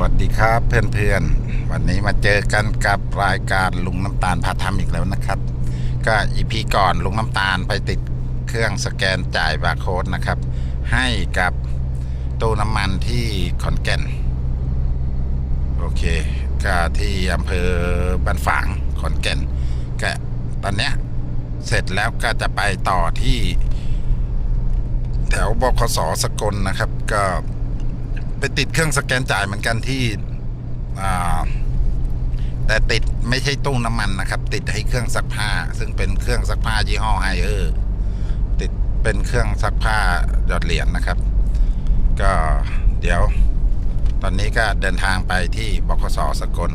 วัสดีครับเพื่อนๆ วันนี้มาเจอกันกับรายการลุงน้ำตาลพาทำอีกแล้วนะครับ ก็อีพีก่อนลุงน้ำตาลไปติดเครื่องสแกนจ่ายบาร์โค้ดนะครับ ให้กับตู้น้ำมันที่ขอนแก่น โอเคก็ที่อำเภอบ้านฝางขอนแก่นก็ตอนเนี้ยเสร็จแล้วก็จะไปต่อที่ แถวบคสสกลนะครับก็ ไปติดเครื่องสแกนจ่ายเหมือนกันที่แต่ติดไม่ใช่ตู้น้ำมันนะครับ ติดให้เครื่องซักผ้า ซึ่งเป็นเครื่องซักผ้ายี่ห้อไฮเออร์ติดเป็นเครื่องซักผ้าหยอดเหรียญนะครับ ก็เดี๋ยว ตอนนี้ก็เดินทางไปที่บคสสกล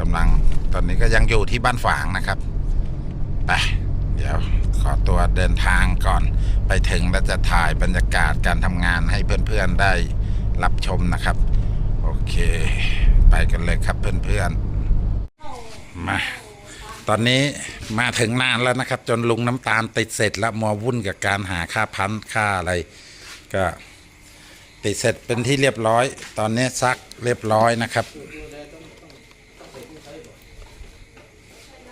กำลังตอนนี้ก็ยังอยู่ที่บ้านฝางนะครับไปเดี๋ยวขอตัวเดินทางก่อนไปถึงแล้วจะถ่ายบรรยากาศการทำงานให้เพื่อนๆได้ รับชมนะครับ โอเค ไปกันเลยครับเพื่อนๆ มาตอนนี้มาถึงนานแล้วนะครับ จนลุงน้ำตาลติดเสร็จแล้วมัววุ่นกับการหาค่าพันค่าอะไร ก็ติดเสร็จเป็นที่เรียบร้อย ตอนนี้ซักเรียบร้อยนะครับ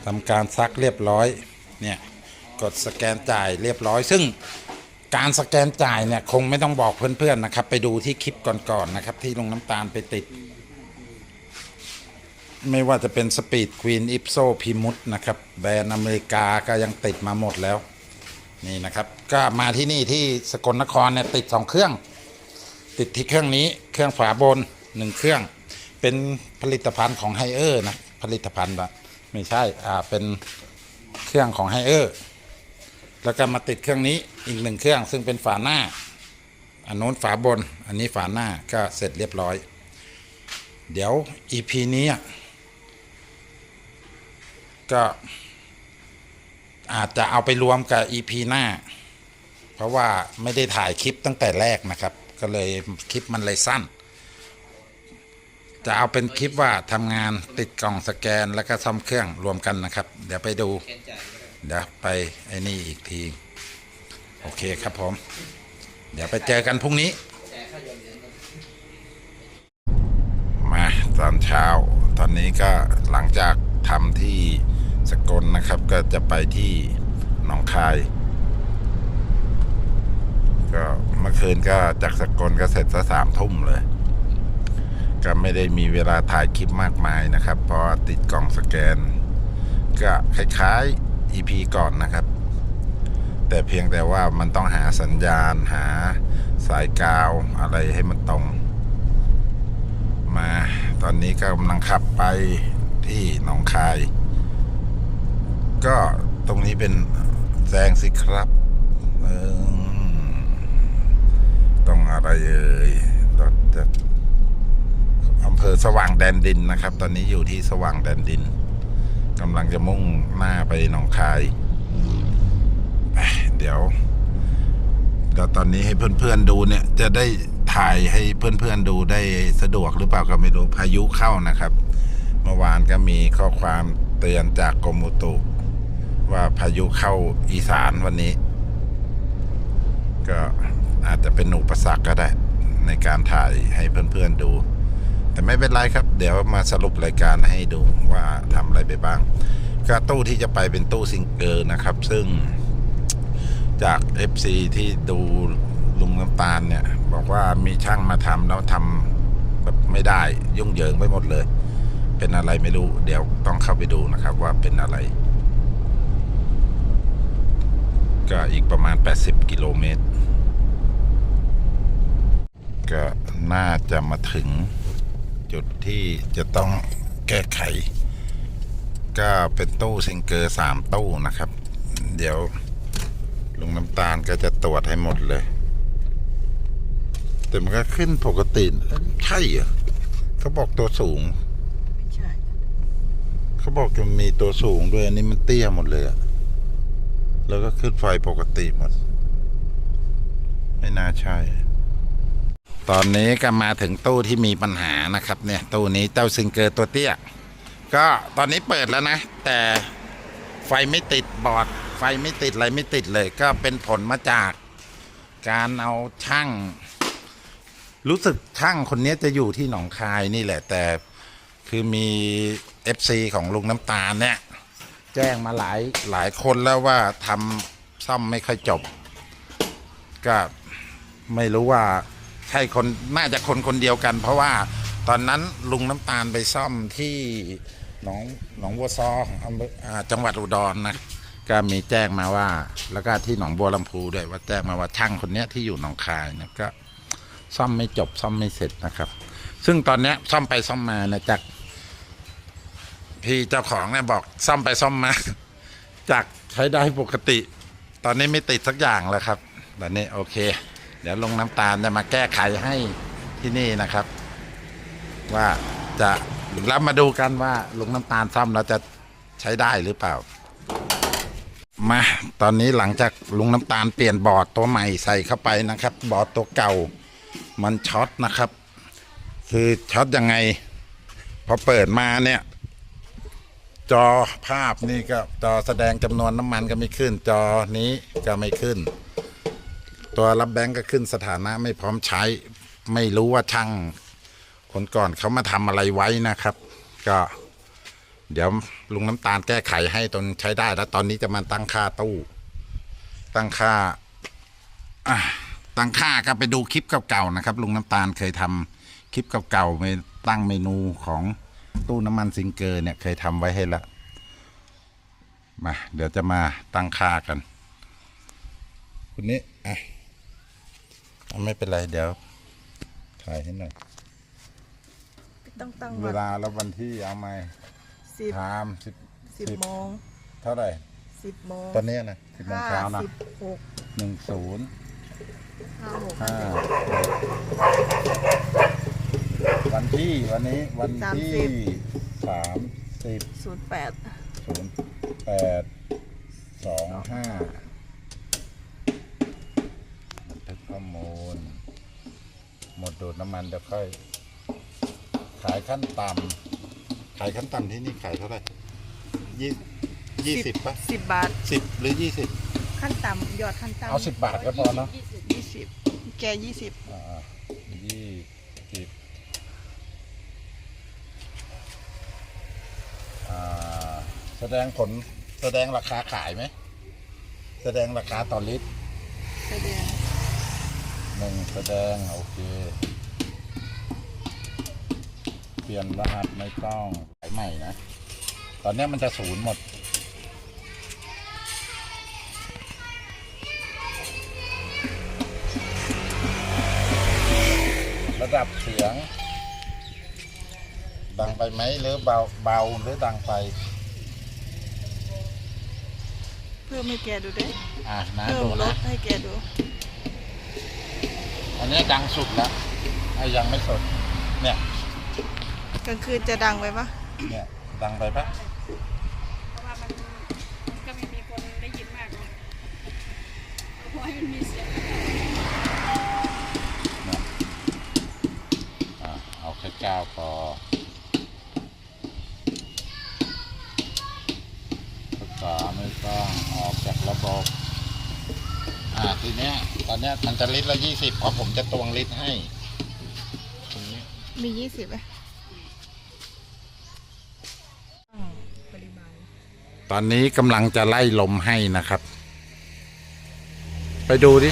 ทำการซักเรียบร้อยเนี่ยกดสแกนจ่ายเรียบร้อยซึ่ง การสแกนจ่ายเนี่ยคงไม่ต้องบอกเพื่อนๆนะครับ ไปดูที่คลิปก่อนๆนะครับ ที่ลงน้ำตาลไปติด ไม่ว่าจะเป็นสปีดควีนอิปโซพิมุตนะครับ แบรนด์อเมริกาก็ยังติดมาหมดแล้ว นี่นะครับ ก็มาที่นี่ที่สกลนครเนี่ยติดสองเครื่อง ติดที่เครื่องนี้เครื่องฝาบนหนึ่งเครื่อง เป็นผลิตภัณฑ์ของไฮเออร์นะผลิตภัณฑ์อะไม่ใช่อ่าเป็นเครื่องของไฮเออร์ แล้วก็มาติดเครื่องนี้อีกหนึ่งเครื่อง ซึ่งเป็นฝาหน้า อันโน้นฝาบน อันนี้ฝาหน้าก็เสร็จเรียบร้อย เดี๋ยว EP นี้ก็อาจจะเอาไปรวมกับ EP หน้า เพราะว่าไม่ได้ถ่ายคลิปตั้งแต่แรกนะครับ ก็เลยคลิปมันเลยสั้น จะเอาเป็นคลิปว่าทำงานติดกล่องสแกนแล้วก็ซ่อมเครื่องรวมกันนะครับ เดี๋ยวไปดู เดี๋ยวไปไอ้นี่อีกที โอเคครับผม เดี๋ยวไปเจอกันพรุ่งนี้ มาตอนเช้า ตอนนี้ก็หลังจากทำที่สกลนะครับ ก็จะไปที่หนองคาย ก็เมื่อคืนก็จากสกลก็เสร็จซะสามทุ่มเลย ก็ไม่ได้มีเวลาถ่ายคลิปมากมายนะครับ เพราะติดกล่องสแกน ก็คล้ายๆ EP ก่อนนะครับ แต่เพียงแต่ว่ามันต้องหาสัญญาณหาสายกาวอะไรให้มันตรง มา ตอนนี้ก็กำลังขับไปที่หนองคาย ก็ตรงนี้เป็นแซงสิครับเออต้องอะไรเอ่ยอำเภอสว่างแดนดินนะครับ ตอนนี้อยู่ที่สว่างแดนดิน กำลังจะมุ่งหน้าไปหนองคาย เดี๋ยวเดี๋ยวตอนนี้ให้เพื่อนๆดูเนี่ย จะได้ถ่ายให้เพื่อนๆดูได้สะดวกหรือเปล่าก็ไม่รู้พายุเข้านะครับ เมื่อวานก็มีข้อความเตือนจากกรมอุตุ ว่าพายุเข้าอีสานวันนี้ ก็อาจจะเป็นอุปสรรคก็ได้ ในการถ่ายให้เพื่อนๆดู แต่ไม่เป็นไรครับ เดี๋ยวมาสรุปรายการให้ดูว่าทำอะไรไปบ้างก็ตู้ที่จะไปเป็นตู้ซิงเกอร์นะครับ ซึ่งจาก FC ที่ดูลุงน้ำตาลเนี่ย บอกว่ามีช่างมาทำแล้วทำแบบไม่ได้ยุ่งเหยิงไปหมดเลย เป็นอะไรไม่รู้ เดี๋ยวต้องเข้าไปดูนะครับว่าเป็นอะไร ก็อีกประมาณ 80 กิโลเมตรก็น่าจะมาถึง จุดที่จะต้องแก้ไข ก็เป็นตู้ซิงเกอร์สามตู้นะครับ เดี๋ยวลุงน้ำตาลก็จะตรวจให้หมดเลย แต่มันก็ขึ้นปกติใช่เหรอเขาบอกตัวสูงเขาบอกจะมีตัวสูงด้วยอันนี้มันเตี้ยหมดเลยอะแล้วก็ขึ้นไฟปกติหมด ไม่น่าใช่ ตอนนี้ก็มาถึงตู้ที่มีปัญหานะครับเนี่ยตู้นี้เจ้าซิงเกอร์ตัวเตี้ย ก็ตอนนี้เปิดแล้วนะ แต่ไฟไม่ติดบอร์ด ไฟไม่ติดอะไรไม่ติดเลย ก็เป็นผลมาจากการเอาช่าง รู้สึกช่างคนนี้จะอยู่ที่หนองคายนี่แหละ แต่คือมีเอฟซีของลุงน้ำตาลเนี่ย แจ้งมาหลายหลายคนแล้วว่าทำซ่อมไม่ค่อยจบ ก็ไม่รู้ว่า ใช่คนน่าจะคนคนเดียวกัน เพราะว่าตอนนั้นลุงน้ำตาลไปซ่อมที่หนองหนองบัวซออำเภออ่าจังหวัดอุดรนะก็มีแจ้งมาว่า แล้วก็ที่หนองบัวลำพูด้วยว่าแจ้งมาว่าช่างคนเนี้ยที่อยู่หนองคายเนี่ยก็ ซ่อมไม่จบซ่อมไม่เสร็จนะครับ ซึ่งตอนเนี้ยซ่อมไปซ่อมมานะจาก พี่เจ้าของเนี่ยบอกซ่อมไปซ่อมมา จากใช้ได้ปกติ ตอนนี้ไม่ติดสักอย่างแล้วครับ ตอนนี้โอเค เดี๋ยวลงน้ำตาลจะมาแก้ไขให้ที่นี่นะครับ ว่าจะแล้วมาดูกันว่าลุงน้ำตาลซ่อมแล้วจะใช้ได้หรือเปล่า มาตอนนี้หลังจากลุงน้ำตาลเปลี่ยนบอร์ดตัวใหม่ใส่เข้าไปนะครับ บอร์ดตัวเก่ามันช็อตนะครับ คือช็อตยังไง พอเปิดมาเนี่ยจอภาพนี่ก็จอแสดงจำนวนน้ำมันก็ไม่ขึ้น จอนี้ก็ไม่ขึ้น ตัวรับแบงก์ก็ขึ้นสถานะไม่พร้อมใช้ ไม่รู้ว่าช่างคนก่อนเขามาทำอะไรไว้นะครับ ก็ เดี๋ยวลุงน้ำตาลแก้ไขให้ตนใช้ได้แล้วตอนนี้จะมาตั้งค่าตู้ ตั้งค่าตั้งค่าก็ไปดูคลิปเก่าๆนะครับ ลุงน้ำตาลเคยทำคลิปเก่าๆไปตั้งเมนูของตู้น้ำมันซิงเกอร์เนี่ยเคยทำไว้ให้ล้วมาเดี๋ยวจะมาตั้งค่ากันคุณนี้อะเอ ไม่เป็นไรเดี๋ยวถ่ายให้หน่อย ต้องตั้งเววัดลาแล้ววันที่เอาไหมสิบถามสิบสิบโมงเท่าไหร่ สิบโมงตอนนี้นะสิบโมงเช้านะสิบหกหนึ่งศูนย์ห้าหกห้าวันที่วันนี้วันที่สามสิบศูนย์แปดศูนย์แปดสองห้า ข้อมูล หมดดูดน้ำมันเดี๋ยวค่อย ขายขั้นต่ำขายขั้นต่ำที่นี่ขายเท่าไหร่ยี่ยี่สิบปะสิบบาทสิบหรือยี่สิบขั้นต่ำยอดขั้นต่ำเอาสิบบาทก็พอเนาะยี่สิบแกยี่สิบอ่ายี่สิบอ่าแสดงผลแสดงราคาขายไหม แสดงราคาต่อลิตรแสดง หนึ่งแสดง โอเค เปลี่ยนรหัสไม่ต้องขายใหม่นะ ตอนเนี้ยมันจะศูนย์หมด ระดับเสียง ดังไปไหมหรือเบาเบาหรือดังไป เพิ่มให้แกดูด้วยอะนะเพิ่มดูลนะ ดให้แกดู อันนี้ดังสุดแล้วไอ้ยังไม่สุดเนี่ย กลางคืนจะดังไปปะเนี่ย ดังไปปะเพราะว่ามันก็ไม่มีคนได้ยินมากนะเพราะว่ามันมีเสียงเนี่ยอะเอาแค่เก้าพอภาษาไม่ต้องออกจากระบบ อ่าทีเนี้ย ต อนเนี้ยมันจะลิตรละยี่สิบเพราะผมจะตวงลิตรให้ตรงนี้มียี่สิบไหมตอนนี้กำลังจะไล่ลมให้นะครับ ไปดูดิ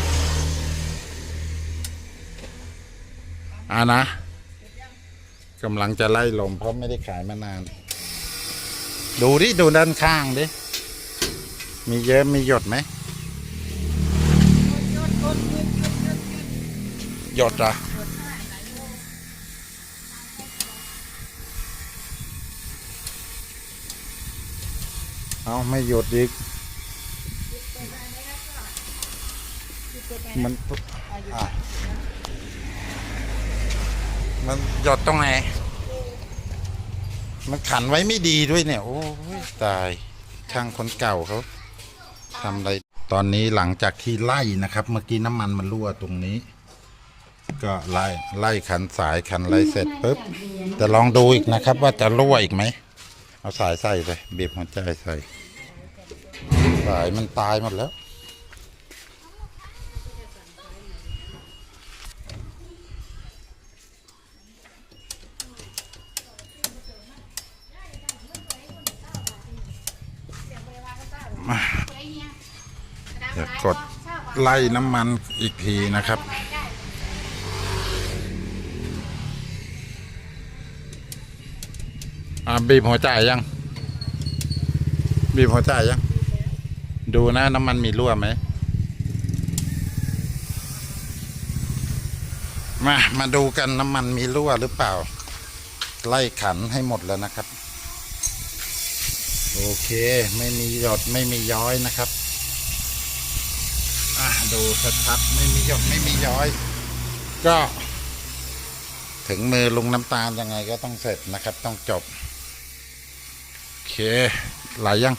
อ่านะกำลังจะไล่ลมเพราะไม่ได้ขายมานาน ดูดิ ดูด้านข้างดิ มีเยอะมีหยดไหม หยดเหรอเอาไม่หยดอีกมันมันหยดตรงไหนมันขันไว้ไม่ดีด้วยเนี่ย โอ้ยตายช่างคนเก่าเขาทำอะไร ตอนนี้หลังจากที่ไล่นะครับ เมื่อกี้น้ำมันมันรั่วตรงนี้ ก็ไล่ไล่ขันสายขันอะไรเสร็จปุ๊บจะลองดูอีกนะครับ ว่าจะรั่วอีกไหม เอาสายใส่เลยบีบหัวใจใส่ สายมันตายหมดแล้วเากดไล่น้ำมันอีกทีนะครับ บีบหัวใจยัง บีบหัวใจยัง ดูนะน้ำมันมีรั่วไหม มา มาดูกันน้ำมันมีรั่วหรือเปล่า ไล่ขันให้หมดแล้วนะครับ โอเค ไม่มีหยดไม่มีย้อยนะครับ อะดูชัดๆไม่มีหยดไม่มีย้อย ก็ถึงมือลุงน้ำตาลยังไงก็ต้องเสร็จนะครับ ต้องจบ เคไหลยัง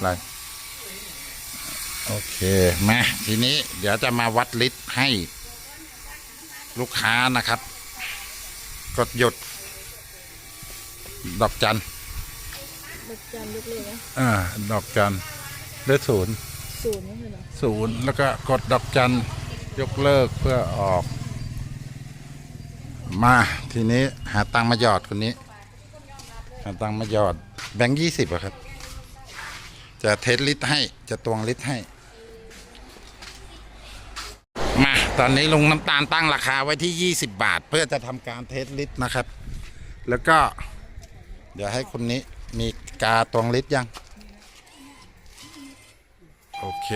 ไหลโอเคมาทีนี้เดี๋ยวจะมาวัดลิตรให้ลูกค้านะครับ กดหยุด ดอกจันดอกจันยกเลยนะอ่าดอกจันเลขศูนย์ศูนย์ไม่ใช่เหรอศูนย์แล้วก็กดดอกจันยกเลิกเพื่อออก มาทีนี้หาตังค์มาหยอดคนนี้ หาตังค์มาหยอด แบงค์ยี่สิบอะครับ จะเทสลิตรให้ จะตวงลิตรให้ มา ตอนนี้ลุงน้ำตาลตั้งราคาไว้ที่20บาท เพื่อจะทำการเทสลิตรนะครับ แล้วก็ เดี๋ยวให้คนนี้มีกาตวงลิตรยัง โอเค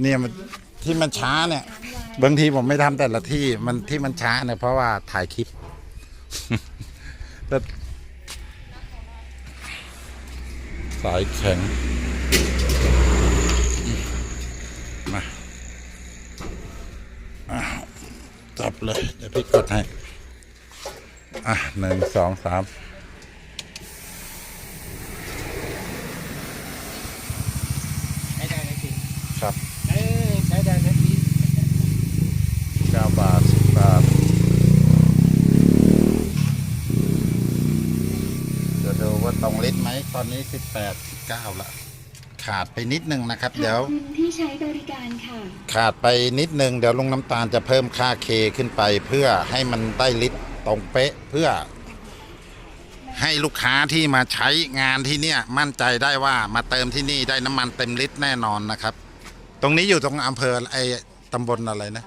เนี่ยมันที่มันช้าเนี่ย บางทีผมไม่ทำแต่ละที่มันที่มันช้าเนี่ยเพราะว่าถ่ายคลิปแต่ สายแข็ง มาอ้าวจับเลย เดี๋ยวพี่กดให้ อะหนึ่งสองสามใช้ได้ไหมพี่ครับ เออใช้ได้ไหมพี่ เก้าบาทสิบบาท เดี๋ยวดูว่า ตรงลิตรไหมตอนนี้สิบแปดสิบเก้าละขาดไปนิดนึงนะครับขเดี๋ยอวบคุณที่ใช้บริการค่ะ ขาดไปนิดนึงเดี๋ยวลุงน้ำตาลจะเพิ่มค่าเคขึ้นไป เพื่อให้มันได้ลิตรตรงเป๊ะเพื่อ ให้ลูกค้าที่มาใช้งานที่เนี่ยมั่นใจได้ว่ามาเติมที่นี่ได้น้ำมันเต็มลิตรแน่นอนนะครับ ตรงนี้อยู่ตรงอำเภอไอตำบลอะไรนะ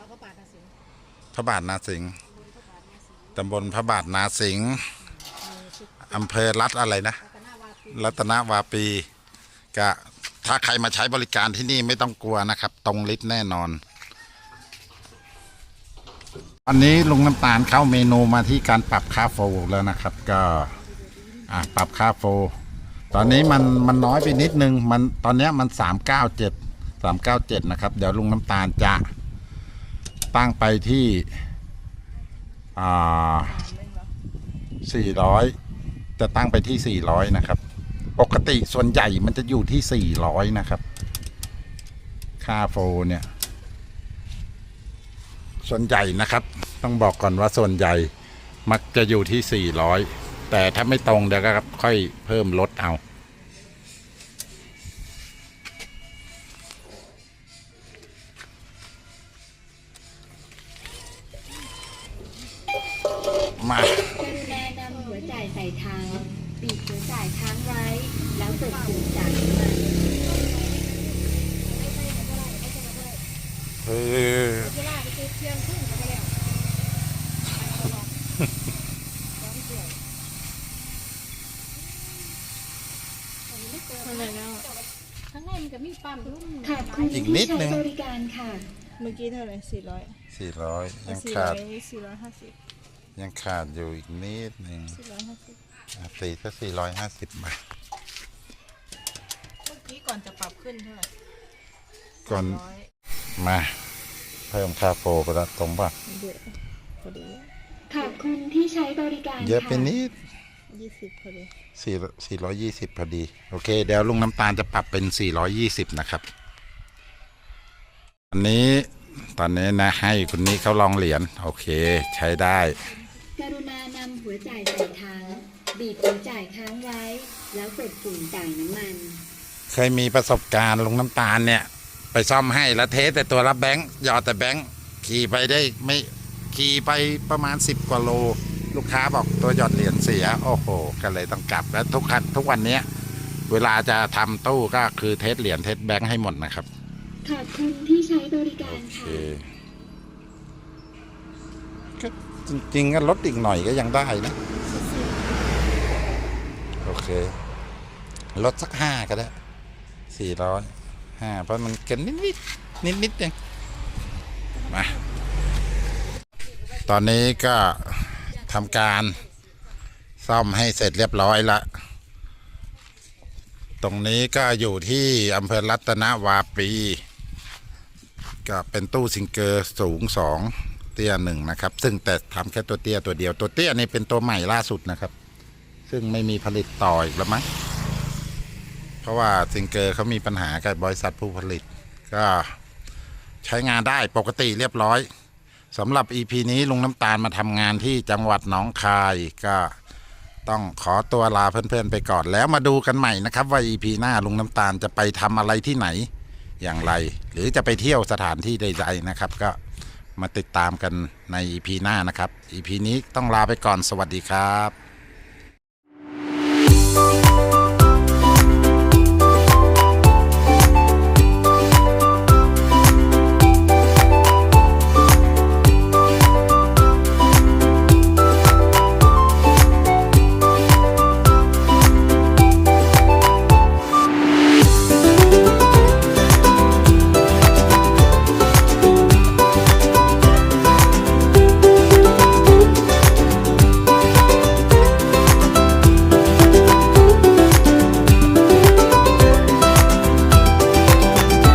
พระบาทนาสิงห์ตำบลพระบาทนาสิงห์อำเภอรัฐอะไรนะ รัตนวาปีก็ถ้าใครมาใช้บริการที่นี่ไม่ต้องกลัวนะครับ ตรงลิฟต์แน่นอนอันนี้ลุงน้ำตาลเข้าเมนูมาที่การปรับค่าโฟลแล้วนะครับ ก็ปรับค่าโฟลตอนนี้มันมันน้อยไปนิดนึงมันตอนนี้มันสามเก้าเจ็ดสามเก้าเจ็ดนะครับ เดี๋ยวลุงน้ำตาลจะตั้งไปที่อ่าสี่ร้อยจะตั้งไปที่สี่ร้อยนะครับ ปกติส่วนใหญ่มันจะอยู่ที่สี่ร้อยนะครับ ค่าโฟเนี่ย ส่วนใหญ่นะครับ ต้องบอกก่อนว่าส่วนใหญ่มักจะอยู่ที่สี่ร้อยแต่ถ้าไม่ตรงเดี๋ยวก็ค่อยเพิ่มลดเอา มา กรุณานำหัวจ่ายใส่ถังปิดหัวจ่ายค้างไว้ แล้วกดปุ่มจ่ายน้ำมันเออเวลาไปเที่ยงครึ่งก็ไปแล้วอะไรแล้วข้างในมันก็มีปั๊มรุ่นขอบคุณอีกนิดนึใช้งบริการค่ะ เมื่อกี้เท่าไหร่สี่ร้อยสี่ร้อยยังสี่ขาอด ยสี่ร้อยห้าสิบ ยังขาดอยู่อีกนิดหนึ่งสี่ร้อยห้าสิบอะตีก็สี่ร้อยห้าสิบบาท เมื่อกี้ก่อนจะปรับขึ้นเท่าไหร่ก่อน ร้อยมา เพิ่มค่าโฟไปแล้วตรงป่ะเดี๋ยวพอดีขอบคุณที่ใช้บริการเยอะไปค่ะนิดยี่สิบพอดีสี่สี่ร้อยยี่สิบพอดี โอเค เดี๋ยวลุงน้ำตาลจะปรับเป็นสี่ร้อยยี่สิบนะครับ อันนี้ตอนนี้นะให้คนนี้เขาลองเหรียญโอเค ใช้ได้กรุณานำหัว จ่ายใส่ถัง บีบหัวจ่ายค้างไว้ แล้วกดปุ่มจ่ายน้ำมัน เคยมีประสบการณ์ลุงน้ำตาลเนี่ย ไปซ่อมให้แล้วเทสแต่ตัวรับแบงค์หยอดแต่แบงค์ขี่ไปได้ไม่ขี่ไปประมาณ 10 กว่าโล ลูกค้าบอกตัวหยอดเหรียญเสีย โอ้โห ก็เลยต้องกลับแล้วทุกคันทุกวันเนี้ยเวลาจะทำตู้ก็คือเทสเหรียญเทสแบงค์ให้หมดนะครับ ขอบคุณที่ใช้บริกาโอรเค ค่ะก็ จริงๆก็ลดอีกหน่อยก็ยังได้นะ โอเคลดสักห้าก็ได้สี่ร้อยห้าเพราะมันเกันนิดนิดนิดนิดๆเองมาตอนนี้ก็ทำการซ่อมให้เสร็จเรียบร้อยละ ตรงนี้ก็อยู่ที่อำเภอรัตนวาปี ก็เป็นตู้ซิงเกอร์สูงสอง เตี้ยหนึ่งนะครับ ซึ่งแต่ทำแค่ตัวเตี้ยตัวเดียวตัวเตี้ยนี่เป็นตัวใหม่ล่าสุดนะครับ ซึ่งไม่มีผลิตต่ออีกแล้วมั้งเพราะว่าซิงเกอร์เขามีปัญหากับบริษัทผู้ผลิต ก็ใช้งานได้ปกติเรียบร้อยสำหรับ EP นี้ลุงน้ำตาลมาทำงานที่จังหวัดหนองคายก็ต้องขอตัวลาเพื่อนๆไปก่อนแล้วมาดูกันใหม่นะครับ ว่า EP หน้าลุงน้ำตาลจะไปทำอะไรที่ไหนอย่างไร หรือจะไปเที่ยวสถานที่ใดๆนะครับก็ มาติดตามกันใน EP หน้านะครับ EP นี้ต้องลาไปก่อนสวัสดีครับ